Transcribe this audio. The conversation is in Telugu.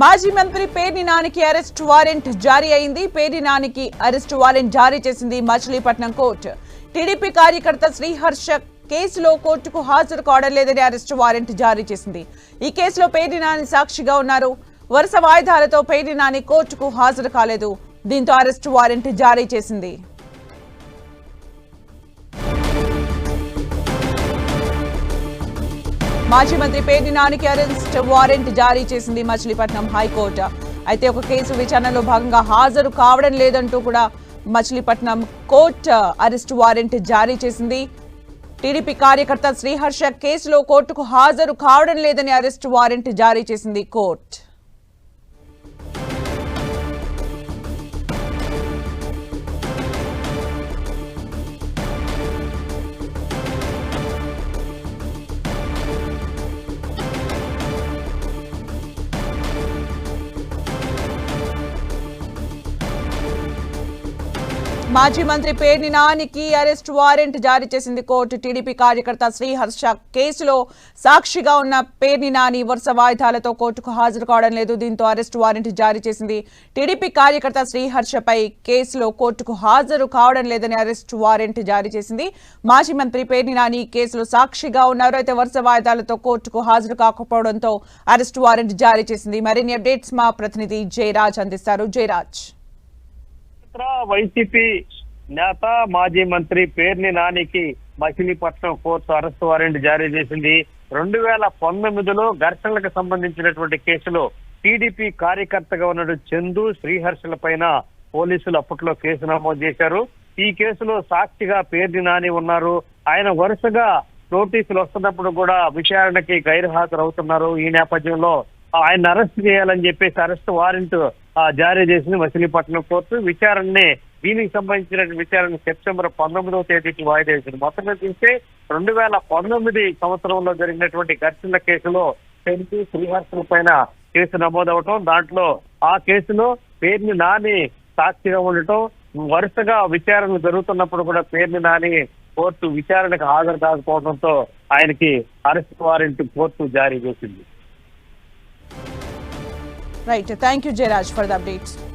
మాజీ మంత్రి పేర్ని నానికి అరెస్ట్ వారెంట్ జారీ అయింది. పేర్ని నానికి అరెస్ట్ వారెంట్ జారీ చేసింది మచిలీపట్నం కోర్టు. టీడీపీ కార్యకర్త శ్రీహర్ష కేసులో కోర్టుకు హాజరు కావడలేదని అరెస్ట్ వారెంట్ జారీ చేసింది. ఈ కేసులో పేర్ని నాని సాక్షిగా ఉన్నారు. వరుస వాయిదాలతో పేర్ని నాని కోర్టుకు హాజరు కాలేదు. దీంతో అరెస్ట్ వారెంట్ జారీ చేసింది. మాజీ మంత్రి పేర్ని నానికి అరెస్ట్ వారెంట్ జారీ చేసింది మచిలీపట్నం హైకోర్టు. అయితే ఒక కేసు విచారణలో భాగంగా హాజరు కావడం లేదంటూ కూడా మచిలీపట్నం కోర్టు అరెస్ట్ వారెంట్ జారీ చేసింది. టీడీపీ కార్యకర్త శ్రీహర్ష కేసులో కోర్టుకు హాజరు కావడం లేదని అరెస్ట్ వారెంట్ జారీ చేసింది కోర్టు. మాజీ మంత్రి పేర్ని నానికి అరెస్ట్ వారెంట్ జారీ చేసింది కోర్టు టీడీపీ కార్యకర్త శ్రీహర్ష. కేసులో సాక్షిగా ఉన్న పేర్ని నాని వరుస వాయిదాలతో కోర్టుకు హాజరు కావడం లేదు. దీంతో అరెస్ట్ వారెంట్ జారీ చేసింది టీడీపీ కార్యకర్త శ్రీహర్షపై కేసులో కోర్టుకు హాజరు కావడం లేదని అరెస్ట్ వారెంట్ జారీ చేసింది. మాజీ మంత్రి పేర్ని నాని కేసులో సాక్షిగా ఉన్నారు. అయితే వరుస వాయిదాలతో కోర్టుకు హాజరు కాకపోవడంతో అరెస్ట్ వారెంట్ జారీ చేసింది. మరిన్ని అప్డేట్స్ మా ప్రతినిధి జయరాజ్ అందిస్తారు. జయరాజ్. ఇతర వైసీపీ నేత మాజీ మంత్రి పేర్ని నానికి మచిలీపట్నం కోర్టు అరెస్ట్ వారెంట్ జారీ చేసింది. రెండు వేల పంతొమ్మిదిలో ఘర్షణలకు సంబంధించినటువంటి కేసులో టీడీపీ కార్యకర్తగా ఉన్న చందు శ్రీహర్షల పైన పోలీసులు అప్పట్లో కేసు నమోదు చేశారు. ఈ కేసులో సాక్షిగా పేర్ని నాని ఉన్నారు. ఆయన వరుసగా నోటీసులు వస్తున్నప్పుడు కూడా విచారణకి గైర్హాజరు అవుతున్నారు. ఈ నేపథ్యంలో ఆయన అరెస్ట్ చేయాలని చెప్పేసి అరెస్ట్ వారెంట్ జారీ చేసింది మచిలీపట్నం కోర్టు. విచారణని దీనికి సంబంధించిన విచారణ సెప్టెంబర్ పంతొమ్మిదవ తేదీకి వాయిదా వేసింది. మొత్తం చూస్తే రెండు వేల పంతొమ్మిది సంవత్సరంలో జరిగినటువంటి ఘర్షణ కేసులో పెంచి శ్రీహర్షణ పైన కేసు నమోదవటం దాంట్లో ఆ కేసులో పేర్ని నాని సాక్షిగా ఉండటం వరుసగా విచారణ జరుగుతున్నప్పుడు కూడా పేర్ని నాని కోర్టు విచారణకు హాజరు కాకపోవడంతో ఆయనకి అరెస్ట్ వారెంట్ కోర్టు జారీ చేసింది. Right. Thank you, Jairaj, for the updates.